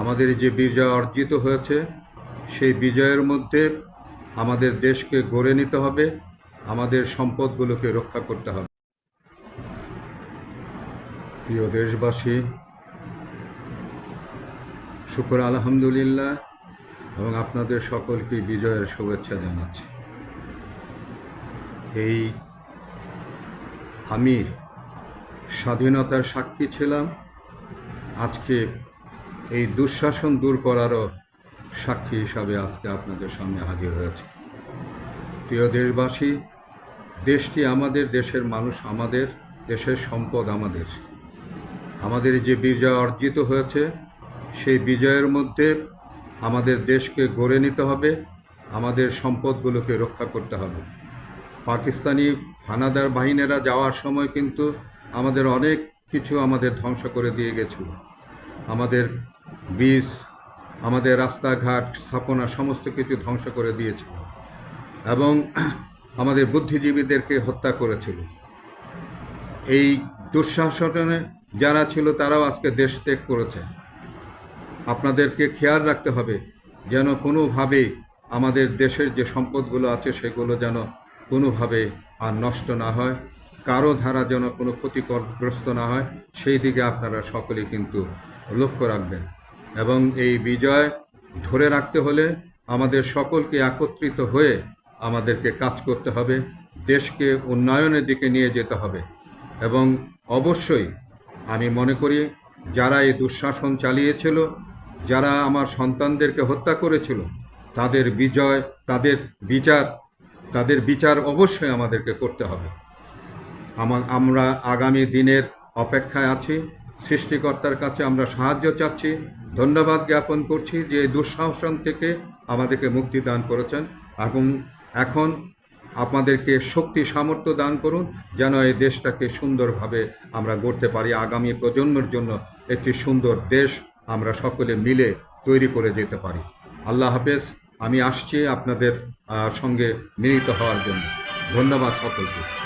আমাদের যে বিজয় অর্জিত হয়েছে, সেই বিজয়ের মধ্যে আমাদের দেশকে গড়ে নিতে হবে, আমাদের সম্পদগুলোকে রক্ষা করতে হবে। প্রিয় দেশবাসী, শুকর আলহামদুলিল্লাহ এবং আপনাদের সকলকে বিজয়ের শুভেচ্ছা জানাচ্ছি। এই আমি স্বাধীনতার সাক্ষী ছিলাম, আজকে এই দুঃশাসন দূর করারও সাক্ষী হিসাবে আজকে আপনাদের সামনে হাজির হয়েছে। প্রিয় দেশবাসী, দেশটি আমাদের, দেশের মানুষ আমাদের, দেশের সম্পদ আমাদের। আমাদের যে বিজয় অর্জিত হয়েছে, সেই বিজয়ের মধ্যে আমাদের দেশকে গড়ে নিতে হবে, আমাদের সম্পদগুলোকে রক্ষা করতে হবে। পাকিস্তানি হানাদার বাহিনীরা যাওয়ার সময় কিন্তু আমাদের অনেক কিছু আমাদের ধ্বংস করে দিয়ে গেছিল। আমাদের বীজ, আমাদের রাস্তাঘাট, স্থাপনা, সমস্ত কিছু ধ্বংস করে দিয়েছিল এবং আমাদের বুদ্ধিজীবীদেরকে হত্যা করেছিল। এই দুঃশাসনে যারা ছিল, তারাও আজকে দেশ ত্যাগ করেছে। আপনাদেরকে খেয়াল রাখতে হবে যেন কোনোভাবেই আমাদের দেশের যে সম্পদগুলো আছে, সেগুলো যেন কোনোভাবে আর নষ্ট না হয়, কারও ধারা যেন কোনো ক্ষতিকরগ্রস্ত না হয়, সেই দিকে আপনারা সকলেই কিন্তু লক্ষ্য রাখবেন। এবং এই বিজয় ধরে রাখতে হলে আমাদের সকলকে একত্রিত হয়ে আমাদেরকে কাজ করতে হবে, দেশকে উন্নয়নের দিকে নিয়ে যেতে হবে। এবং অবশ্যই আমি মনে করি, যারা এই দুঃশাসন চালিয়েছিল, যারা আমার সন্তানদেরকে হত্যা করেছিল, তাদের বিজয়, তাদের বিচার তাদের বিচার অবশ্যই আমাদেরকে করতে হবে। আমা, আমরা আগামী দিনের অপেক্ষায় আছি। সৃষ্টিকর্তার কাছে আমরা সাহায্য চাচ্ছি। ধন্যবাদ জ্ঞাপন করছি যে দুঃসাহসন থেকে আমাদেরকে মুক্তি দান করেছেন এবং এখন আপনাদেরকে শক্তি, সামর্থ্য দান করুন যেন এই দেশটাকে সুন্দরভাবে আমরা গড়তে পারি। আগামী প্রজন্মের জন্য একটি সুন্দর দেশ আমরা সকলে মিলে তৈরি করে যেতে পারি। আল্লাহ হাফেজ, আমি আসছি আপনাদের সঙ্গে মিলিত হওয়ার জন্য। ধন্যবাদ সকলকে।